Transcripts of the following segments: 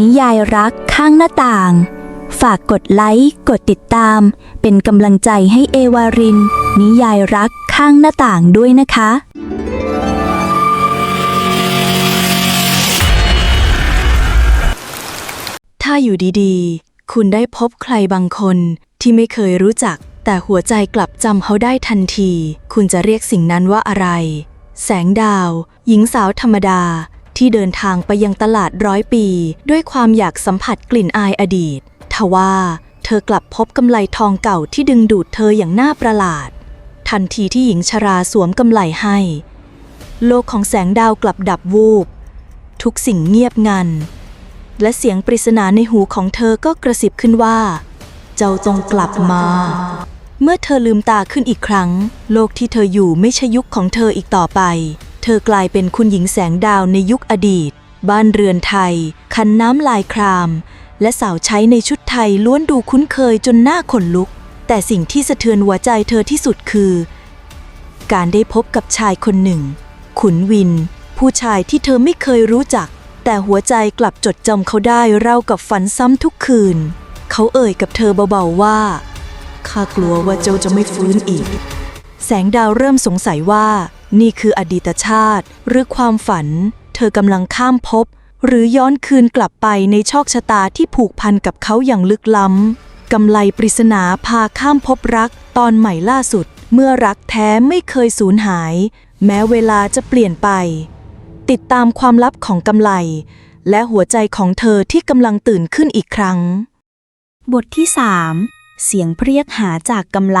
นิยายรักข้างหน้าต่าง ฝากกดไลค์กดติดตาม เป็นกำลังใจให้เอวาริน นิยายรักข้างหน้าต่างด้วยนะคะถ้าอยู่ดีๆ คุณได้พบใครบางคนที่ไม่เคยรู้จัก แต่หัวใจกลับจำเขาได้ทันที คุณจะเรียกสิ่งนั้นว่าอะไร แสงดาว หญิงสาวธรรมดา ที่เดินทางไปยังตลาดร้อยปี ด้วยความอยากสัมผัสกลิ่นอายอดีตทว่า เธอกลับพบกำไลทองเก่าที่ดึงดูดเธออย่างน่าประหลาด ทันทีที่หญิงชราสวมกำไลให้ โลกของแสงดาวกลับดับวูบ ทุกสิ่งเงียบงัน และเสียงปริศนาในหูของเธอก็กระซิบขึ้นว่า เจ้าจงกลับมาเมื่อเธอลืมตาขึ้นอีกครั้ง โลกที่เธออยู่ไม่ใช่ยุคของเธออีกต่อไป เธอกลายเป็นคุณหญิงแสงดาวในยุคอดีต บ้านเรือนไทย คันน้ำลายคราม และสาวใช้ในชุดไทยล้วนดูคุ้นเคยจนหน้าขนลุก แต่สิ่งที่สะเทือนหัวใจเธอที่สุดคือ การได้พบกับชายคนหนึ่ง ขุนวิน ผู้ชายที่เธอไม่เคยรู้จัก แต่หัวใจกลับจดจำเขาได้เร่ากับฝันซ้ำทุกคืน เขาเอ่ยกับเธอเบาๆว่าข้ากลัวว่าเจ้าจะไม่ฟื้นอีก แสงดาวเริ่มสงสัยว่า นี่คืออดีตชาติ หรือความฝัน เธอกำลังข้ามภพหรือย้อนคืนกลับไปในโชคชะตาที่ผูกพันกับเขาอย่างลึกล้ำ กำไลปริศนาพาข้ามภพรักตอนใหม่ล่าสุด เมื่อรักแท้ไม่เคยสูญหาย แม้เวลาจะเปลี่ยนไป ติดตามความลับของกำไล และหัวใจของเธอที่กำลังตื่นขึ้นอีกครั้ง บทที่ 3 เสียงเรียกหาจากกำไล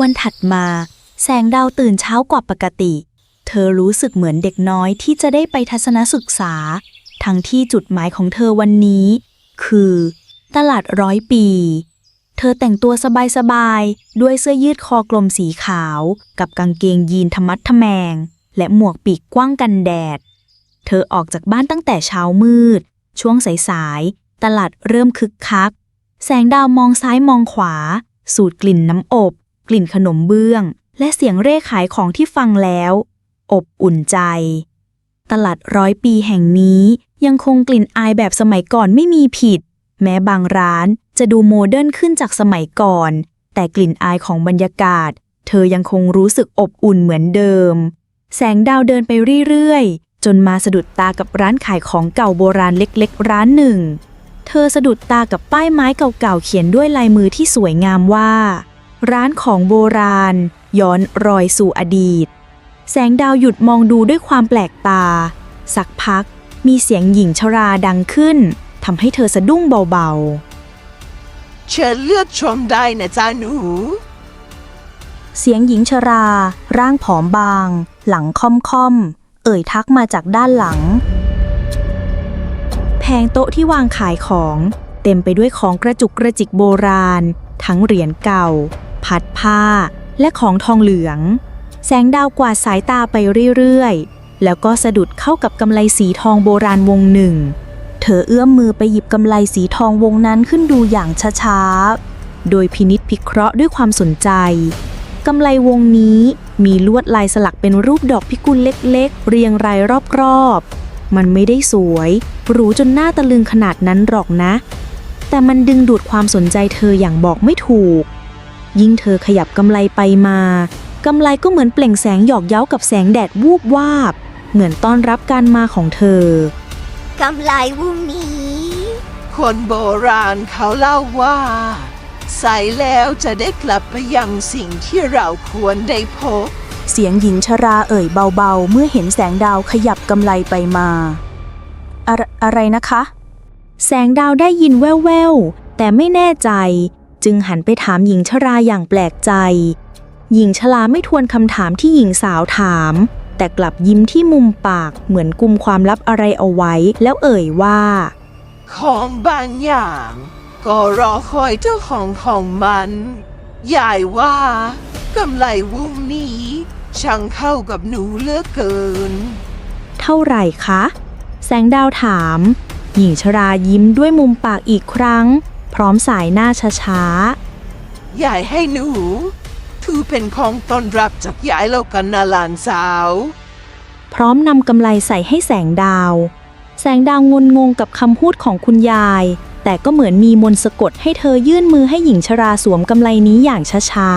วันถัดมา แสงดาวตื่นเช้ากว่าปกติ เธอรู้สึกเหมือนเด็กน้อยที่จะได้ไปทัศนศึกษา ทั้งที่จุดหมายของเธอวันนี้ คือ ตลาดร้อยปี เธอแต่งตัวสบายๆ ด้วยเสื้อยืดคอกลมสีขาว กับกางเกงยีนธรรมัดทแมง และหมวกปีกกว้างกันแดด เธอออกจากบ้านตั้งแต่เช้ามืด ช่วงสายๆ ตลาดเริ่มคึกคัก แสงดาวมองซ้ายมองขวา สูดกลิ่นน้ำอบ กลิ่นขนมเบื้อง และเสียงเร่ขายของที่ฟังแล้ว อบอุ่นใจ ตลาดร้อยปีแห่งนี้ยังคงกลิ่นอายแบบสมัยก่อนไม่มีผิด แม้บางร้านจะดูโมเดิร์นขึ้นจากสมัยก่อน แต่กลิ่นอายของบรรยากาศ เธอยังคงรู้สึกอบอุ่นเหมือนเดิม แสงดาวเดินไปเรื่อยๆ จนมาสะดุดตากับร้านขายของเก่าโบราณเล็กๆ ร้านหนึ่ง เธอสะดุดตากับป้ายไม้เก่าๆ เขียนด้วยลายมือที่สวยงามว่า ร้านของโบราณ ย้อนรอยสู่อดีต แสงดาวหยุดมองดูด้วยความแปลกตา สักพักมีเสียงหญิงชราดังขึ้นทำให้เธอสะดุ้งเบาๆเชิญเลือกชมได้นะจ๊ะหนูเสียงหญิงชรา ร่างผอมบาง หลังค่อมค่อมๆ เอ่ยทักมาจากด้านหลัง แผงโต๊ะที่วางขายของ เต็มไปด้วยของกระจุกกระจิกโบราณ ทั้งเหรียญเก่า พัดผ้า และของทองเหลือง แสงดาวกวาดสายตาไปเรื่อยๆ แล้วก็สะดุดเข้ากับกำไลสีทองโบราณวงหนึ่ง เธอเอื้อมมือไปหยิบกำไลสีทองวงนั้นขึ้นดูอย่างช้าๆ โดยพินิษพิเคราะห์ด้วยความสนใจกำไลวงนี้มีลวดลายสลักเป็นรูปดอกพิกุลเล็ก ๆ เรียงรายรอบๆ มันไม่ได้สวยหรูจนหน้าตะลึงขนาดนั้นหรอกนะ แต่มันดึงดูดความสนใจเธออย่างบอกไม่ถูก ยิ่งเธอขยับกำไลไปมากำไลก็เหมือนเปล่งแสงหยอกเย้ากับแสงแดดวูบวาบ เหมือนต้อนรับการมาของเธอ กำไรวงนี้ คนโบราณเขาเล่าว่า ใส่แล้วจะได้กลับไปยังสิ่งที่เราควรได้พบ เสียงหญิงชราเอ่ยเบาๆ เมื่อเห็นแสงดาวขยับกำไลไปมา อะไรอะไรนะคะ แสงดาวได้ยินแว่วๆ แต่ไม่แน่ใจ จึงหันไปถามหญิงชราอย่างแปลกใจ หญิงชราไม่ทวนคำถามที่หญิงสาวถาม แต่กลับยิ้มที่มุมปากเหมือนกุมความลับอะไรเอาไว้ แล้วเอ่ยว่า ของบางอย่าง ก็รอคอยเจ้าของของมันยายว่ากำไรวงนี้ ช่างเข้ากับหนูเหลือกเกิน เท่าไหร่คะ แสงดาวถาม หญิงชรายิ้มด้วยมุมปากอีกครั้ง พร้อมสายหน้าช้าๆยายให้หนู ถือเป็นของต้อนรับจากยายแล้วกันนะหลานสาว พร้อมนำกำไลใส่ให้แสงดาว แสงดาวงุนงงกับคำพูดของคุณยาย แต่ก็เหมือนมีมนต์สะกดให้เธอยื่นมือให้หญิงชราสวมกำไลนี้อย่างช้า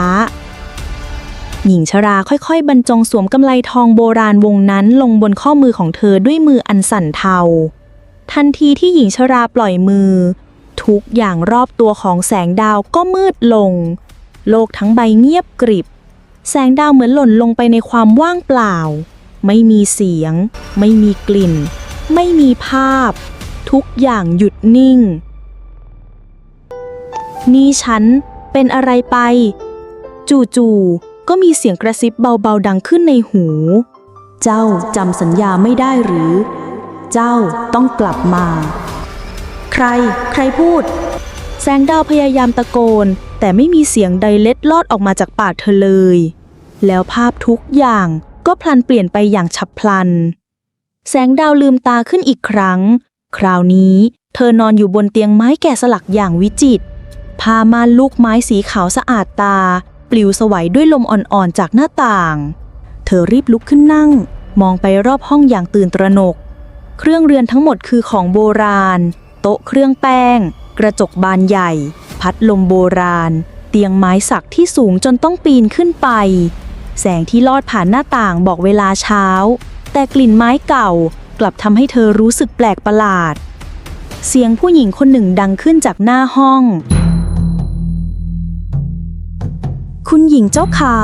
ๆ หญิงชราค่อยๆ บรรจงสวมกำไลทองโบราณวงนั้นลงบนข้อมือของเธอด้วยมืออันสั่นเทาทันทีที่หญิงชราปล่อยมือ ทุกอย่างรอบตัวของแสงดาวก็มืดลง โลกทั้งใบเงียบกริบ แสงดาวเหมือนหล่นลงไปในความว่างเปล่า ไม่มีเสียง ไม่มีกลิ่น ไม่มีภาพ ทุกอย่างหยุดนิ่ง นี่ฉันเป็นอะไรไป จู่ๆก็มีเสียงกระซิบเบาๆดังขึ้นในหู เจ้าจำสัญญาไม่ได้หรือ เจ้าต้องกลับมา ใคร ใครพูด แสงดาวพยายามตะโกน แต่ไม่มีเสียงใดเล็ดลอดออกมาจากปากเธอเลย แล้วภาพทุกอย่างก็พลันเปลี่ยนไปอย่างฉับพลัน แสงดาวลืมตาขึ้นอีกครั้ง คราวนี้เธอนอนอยู่บนเตียงไม้แกะสลักอย่างวิจิตรผ้าม่านลูกไม้สีขาวสะอาดตา ปลิวสวัยด้วยลมอ่อนๆจากหน้าต่าง เธอรีบลุกขึ้นนั่ง มองไปรอบห้องอย่างตื่นตระหนก เครื่องเรือนทั้งหมดคือของโบราณ โต๊ะเครื่องแป้ง กระจกบานใหญ่ พัดลมโบราณ เตียงไม้สักที่สูงจนต้องปีนขึ้นไป แสงที่ลอดผ่านหน้าต่างบอกเวลาเช้า แต่กลิ่นไม้เก่ากลับทำให้เธอรู้สึกแปลกประหลาด เสียงผู้หญิงคนหนึ่งดังขึ้นจากหน้าห้อง คุณหญิงเจ้าขา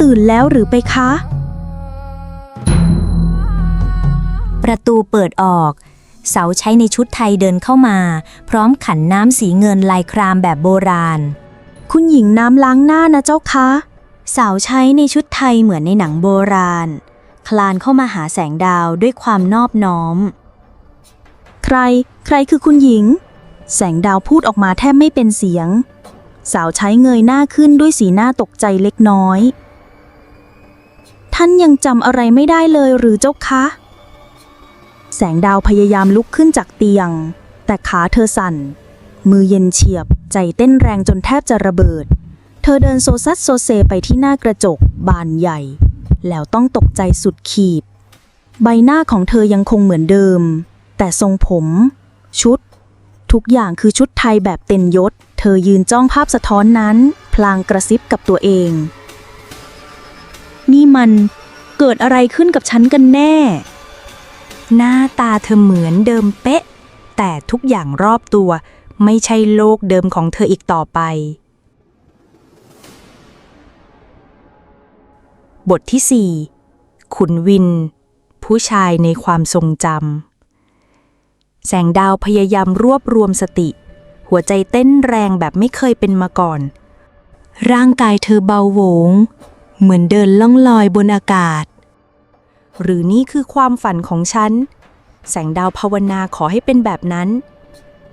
ตื่นแล้วหรือไปคะ ประตูเปิดออก เสาใช้ในชุดไทยเดินเข้ามา พร้อมขันน้ำสีเงินลายครามแบบโบราณ คุณหญิงน้ำล้างหน้านะเจ้าคะ สาวใช้ในชุดไทยเหมือนในหนังโบราณ คลานเข้ามาหาแสงดาวด้วยความนอบน้อม ใคร ใครคือคุณหญิง แสงดาวพูดออกมาแทบไม่เป็นเสียง สาวใช้เงยหน้าขึ้นด้วยสีหน้าตกใจเล็กน้อย ท่านยังจำอะไรไม่ได้เลยหรือเจ้าคะ แสงดาวพยายามลุกขึ้นจากเตียง แต่ขาเธอสั่น มือเย็นเฉียบ ใจเต้นแรงจนแทบจะระเบิด เธอเดินโซซัดโซเซไปที่หน้ากระจก บานใหญ่ แล้วต้องตกใจสุดขีด ใบหน้าของเธอยังคงเหมือนเดิม แต่ทรงผม ชุด ทุกอย่างคือชุดไทยแบบเต็มยศ เธอยืนจ้องภาพสะท้อนนั้น พลางกระซิบกับตัวเอง นี่มันเกิดอะไรขึ้นกับฉันกันแน่ หน้าตาเธอเหมือนเดิมเป๊ะ แต่ทุกอย่างรอบตัวไม่ใช่โลกเดิมของเธออีกต่อไป บทที่ 4 ขุนวิน ผู้ชายในความทรงจำ แสงดาวพยายามรวบรวมสติ หัวใจเต้นแรงแบบไม่เคยเป็นมาก่อน ร่างกายเธอเบาโหวง เหมือนเดินล่องลอยบนอากาศ หรือนี่คือความฝันของฉัน แสงดาวภาวนาขอให้เป็นแบบนั้น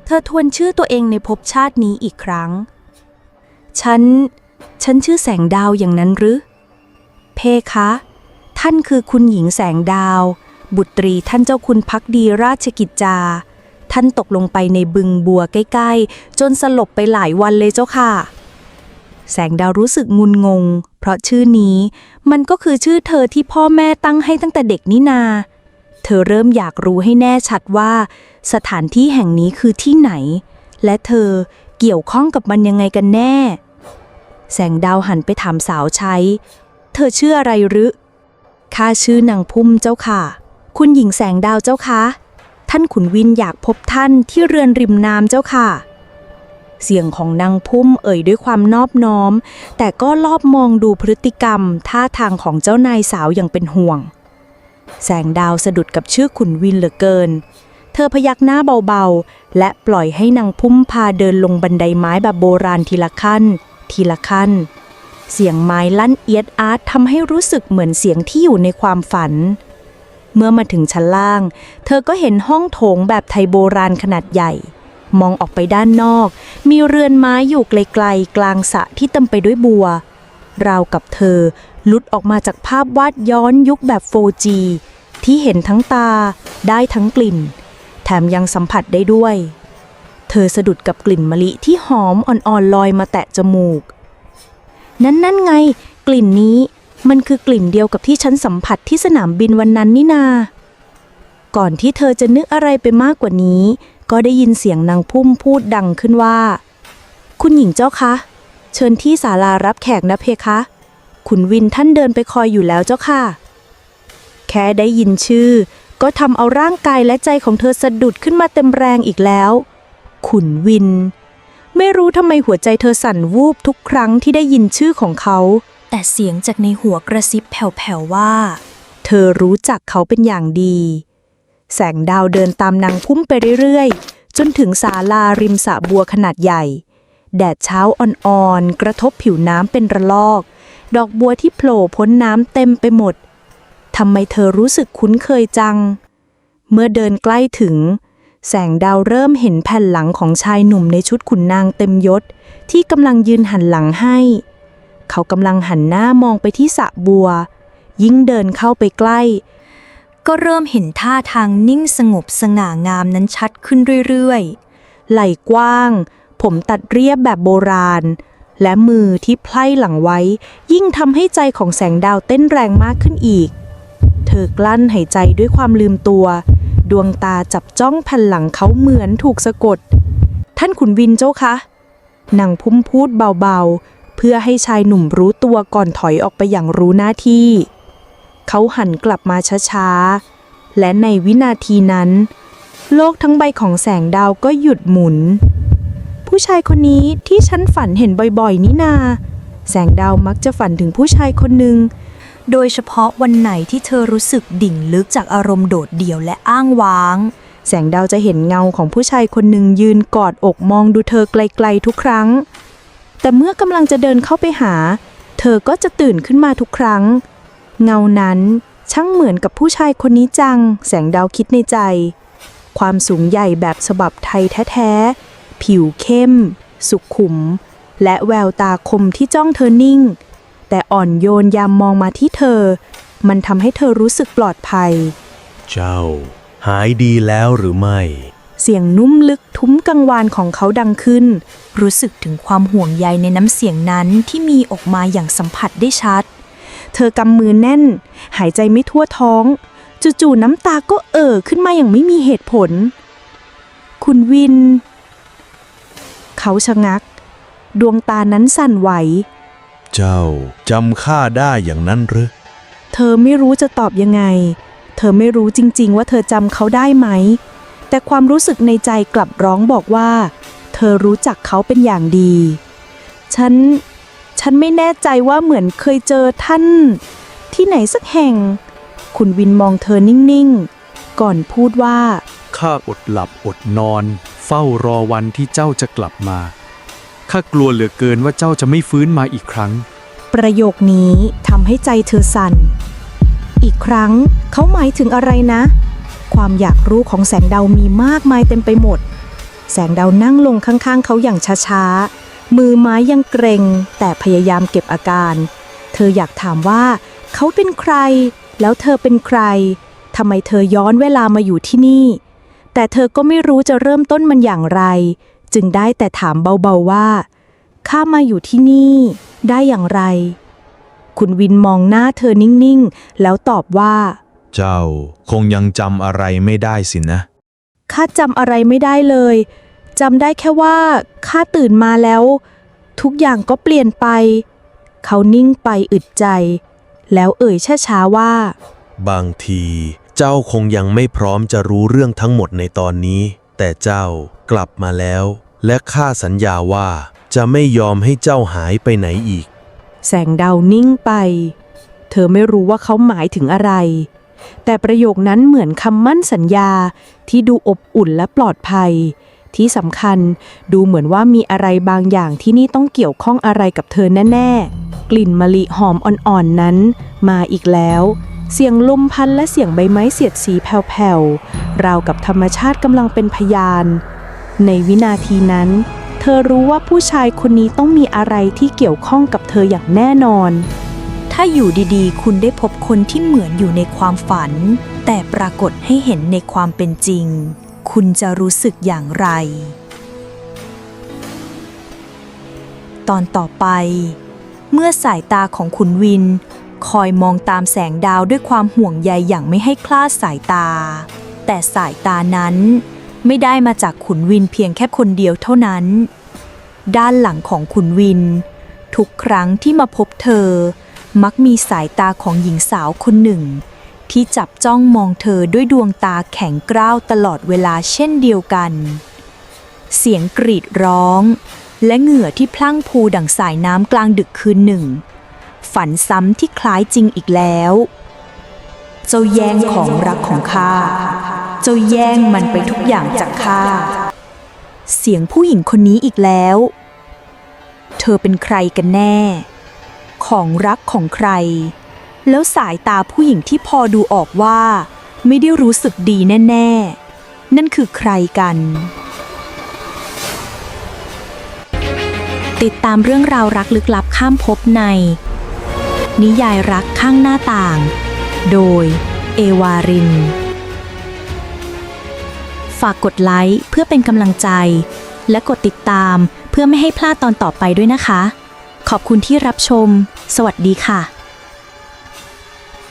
เธอทวนชื่อตัวเองในภพชาตินี้อีกครั้ง ฉัน ฉันชื่อแสงดาวอย่างนั้นหรือ เพคะ ท่านคือคุณหญิงแสงดาว บุตรีท่านเจ้าคุณพักดีราชกิจจา ท่านตกลงไปในบึงบัวใกล้ ๆ จนสลบไปหลายวันเลยเจ้าค่ะ แสงดาวรู้สึกงุนงง เพราะชื่อนี้ มันก็คือชื่อเธอที่พ่อแม่ตั้งให้ตั้งแต่เด็กนี่นา เธอเริ่มอยากรู้ให้แน่ชัดว่า สถานที่แห่งนี้คือที่ไหน และเธอเกี่ยวข้องกับมันยังไงกันแน่ แสงดาวหันไปถามสาวใช้ เธอชื่ออะไรหรือข้าชื่อนางพุ่มเจ้าค่ะ คุณหญิงแสงดาวเจ้าคะ ท่านขุนวินอยากพบท่านที่เรือนริมน้ำเจ้าค่ะ เสียงของนางพุ่มเอ่ยด้วยความนอบน้อม แต่ก็ลอบมองดูพฤติกรรมท่าทางของเจ้านายสาวอย่างเป็นห่วง แสงดาวสะดุดกับชื่อขุนวินเหลือเกิน เธอพยักหน้าเบาๆ และปล่อยให้นางพุ่มพาเดินลงบันไดไม้แบบโบราณทีละขั้น ทีละขั้น เสียงไม้ลั่นเอียดอาร์ตทำให้รู้สึกเหมือนเสียงที่อยู่ในความฝันเมื่อมาถึงชั้นล่าง เธอก็เห็นห้องโถงแบบไทยโบราณขนาดใหญ่ มองออกไปด้านนอก มีเรือนไม้อยู่ไกลๆ กลางสระที่เต็มไปด้วยบัว ราวกับเธอหลุดออกมาจากภาพวาดย้อนยุคแบบ 4G ที่เห็นทั้งตา ได้ทั้งกลิ่น แถมยังสัมผัสได้ด้วย เธอสะดุดกับกลิ่นมะลิที่หอมอ่อนๆลอยมาแตะจมูก นั่นนั่นไง กลิ่นนี้ มันคือกลิ่นเดียวกับที่ฉันสัมผัสที่สนามบินวันนั้นนี่นา ก่อนที่เธอจะนึกอะไรไปมากกว่านี้ ก็ได้ยินเสียงนางพุ่มพูดดังขึ้นว่า คุณหญิงเจ้าคะ เชิญที่ศาลารับแขกนะเพคะ ขุนวินท่านเดินไปคอยอยู่แล้วเจ้าค่ะ แค่ได้ยินชื่อ ก็ทำเอาร่างกายและใจของเธอสะดุดขึ้นมาเต็มแรงอีกแล้ว ขุนวิน ไม่รู้ทำไมหัวใจเธอสั่นวูบทุกครั้งที่ได้ยินชื่อของเขา แต่เสียงจากในหัวกระซิบแผ่วๆว่า เธอรู้จักเขาเป็นอย่างดี แสงดาวเดินตามนางพุ่มไปเรื่อยๆ จนถึงศาลาริมสระบัวขนาดใหญ่ แดดเช้าอ่อนๆ กระทบผิวน้ำเป็นระลอก ดอกบัวที่โผล่พ้นน้ำเต็มไปหมด ทำไมเธอรู้สึกคุ้นเคยจัง เมื่อเดินใกล้ถึง แสงดาวเริ่มเห็นแผ่นหลังของชายหนุ่มในชุดขุนนางเต็มยศ ที่กำลังยืนหันหลังให้ เขากำลังหันหน้ามองไปที่สระบัว ยิ่งเดินเข้าไปใกล้ ก็เริ่มเห็นท่าทางนิ่งสงบสง่างามนั้นชัดขึ้นเรื่อยๆ ไหล่กว้าง ผมตัดเรียบแบบโบราณ และมือที่ไพล่หลังไว้ ยิ่งทำให้ใจของแสงดาวเต้นแรงมากขึ้นอีก เธอกลั้นหายใจด้วยความลืมตัว ดวงตาจับจ้องแผ่นหลังเขาเหมือนถูกสะกด ท่านขุนวินเจ้าคะนางพุ่มพูดเบาๆ เพื่อให้ชายหนุ่มรู้ตัวก่อนถอยออกไปอย่างรู้หน้าที่ เขาหันกลับมาช้าๆ และในวินาทีนั้น โลกทั้งใบของแสงดาวก็หยุดหมุน ผู้ชายคนนี้ที่ฉันฝันเห็นบ่อยๆ นี่นา แสงดาวมักจะฝันถึงผู้ชายคนหนึ่งโดยเฉพาะวันไหนที่เธอรู้สึกดิ่งลึกจากอารมณ์โดดเดี่ยวและอ้างว้าง แสงดาวจะเห็นเงาของผู้ชายคนหนึ่งยืนกอดอกมองดูเธอไกลๆทุกครั้ง แต่เมื่อกำลังจะเดินเข้าไปหา เธอก็จะตื่นขึ้นมาทุกครั้ง เงานั้นช่างเหมือนกับผู้ชายคนนี้จัง แสงดาวคิดในใจ ความสูงใหญ่แบบฉบับไทยแท้ๆ ผิวเข้ม สุขุม และแววตาคมที่จ้องเธอนิ่ง แต่อ่อนโยนยามมองมาที่เธอ มันทำให้เธอรู้สึกปลอดภัย เจ้า หายดีแล้วหรือไม่ เสียงนุ่มลึกทุ้มกังวานของเขาดังขึ้น รู้สึกถึงความห่วงใยในน้ำเสียงนั้นที่มีออกมาอย่างสัมผัสได้ชัด เธอกำมือแน่น หายใจไม่ทั่วท้อง จู่ๆน้ำตาก็เอ่อขึ้นมาอย่างไม่มีเหตุผล คุณวิน เขาชะงัก ดวงตานั้นสั่นไหว เจ้าจำข้าได้อย่างนั้นหรือ เธอไม่รู้จะตอบยังไง เธอไม่รู้จริง ๆ ว่าเธอจำเขาได้ไหม แต่ความรู้สึกในใจกลับร้องบอกว่า เธอรู้จักเขาเป็นอย่างดี ฉัน ฉันไม่แน่ใจว่าเหมือนเคยเจอท่าน ที่ไหนสักแห่ง คุณวินมองเธอนิ่งๆ ก่อนพูดว่า ข้าอดหลับอดนอน เฝ้ารอวันที่เจ้าจะกลับมา ข้ากลัวเหลือเกินว่าเจ้าจะไม่ฟื้นมาอีกครั้ง ประโยคนี้ทำให้ใจเธอสั่น อีกครั้งเขาหมายถึงอะไรนะ ความอยากรู้ของแสงดาวมีมากมายเต็มไปหมด แสงดาวนั่งลงข้างๆ เขาอย่างช้าๆ มือไม้ยังเกรงแต่พยายามเก็บอาการ เธออยากถามว่า เขาเป็นใคร แล้วเธอเป็นใครทำไมเธอย้อนเวลามาอยู่ที่นี่ แต่เธอก็ไม่รู้จะเริ่มต้นมันอย่างไร จึงได้แต่ถามเบาๆว่า ข้ามาอยู่ที่นี่ ได้อย่างไร คุณวินมองหน้าเธอนิ่งๆ แล้วตอบว่า เจ้าคงยังจำอะไรไม่ได้สินะ ข้าจำอะไรไม่ได้เลย จำได้แค่ว่าข้าตื่นมาแล้ว ทุกอย่างก็เปลี่ยนไป เขานิ่งไปอึดใจ แล้วเอ่ยช้าๆว่า บางทีเจ้าคงยังไม่พร้อมจะรู้เรื่องทั้งหมดในตอนนี้ แต่เจ้ากลับมาแล้ว และข้าสัญญาว่าจะไม่ยอมให้เจ้าหายไปไหนอีก แสงดาวนิ่งไป เธอไม่รู้ว่าเขาหมายถึงอะไร แต่ประโยคนั้นเหมือนคำมั่นสัญญาที่ดูอบอุ่นและปลอดภัย ที่สำคัญดูเหมือนว่ามีอะไรบางอย่างที่นี่ต้องเกี่ยวข้องอะไรกับเธอแน่ ๆ กลิ่นมะลิหอมอ่อนๆนั้น มาอีกแล้ว เสียงลมพัดและเสียงใบไม้เสียดสีแผ่วๆ ราวกับธรรมชาติกำลังเป็นพยาน ในวินาทีนั้น เธอรู้ว่าผู้ชายคนนี้ต้องมีอะไรที่เกี่ยวข้องกับเธออย่างแน่นอน ถ้าอยู่ดีๆ คุณได้พบคนที่เหมือนอยู่ในความฝัน แต่ปรากฏให้เห็นในความเป็นจริง คุณจะรู้สึกอย่างไร ตอนต่อไป เมื่อสายตาของคุณวิน คอยมองตามแสงดาวด้วยความห่วงใยอย่างไม่ให้คลาดสายตา แต่สายตานั้นไม่ได้มาจากขุนวินเพียงแค่คนเดียวเท่านั้น ด้านหลังของขุนวิน ทุกครั้งที่มาพบเธอ มักมีสายตาของหญิงสาวคนหนึ่ง ที่จับจ้องมองเธอด้วยดวงตาแข็งกร้าวตลอดเวลาเช่นเดียวกัน เสียงกรีดร้อง และเหงื่อที่พลั่งพูดั่งสายน้ำกลางดึกคืนหนึ่ง ฝันซ้ำที่คล้ายจริงอีกแล้ว เจ้าแย่งของรักของข้า เจ้าแย่งมันไปทุกอย่างจากข้า เสียงผู้หญิงคนนี้อีกแล้ว เธอเป็นใครกันแน่ ของรักของใคร แล้วสายตาผู้หญิงที่พอดูออกว่า ไม่ได้รู้สึกดีแน่ ๆ นั่นคือใครกัน ติดตามเรื่องราวรักลึกลับข้ามภพใน นิยายรักข้างหน้าต่าง โดย เอวาริน ฝากกดไลค์เพื่อเป็นกำลังใจ และกดติดตามเพื่อไม่ให้พลาดตอนต่อไปด้วยนะคะ ขอบคุณที่รับชม สวัสดีค่ะ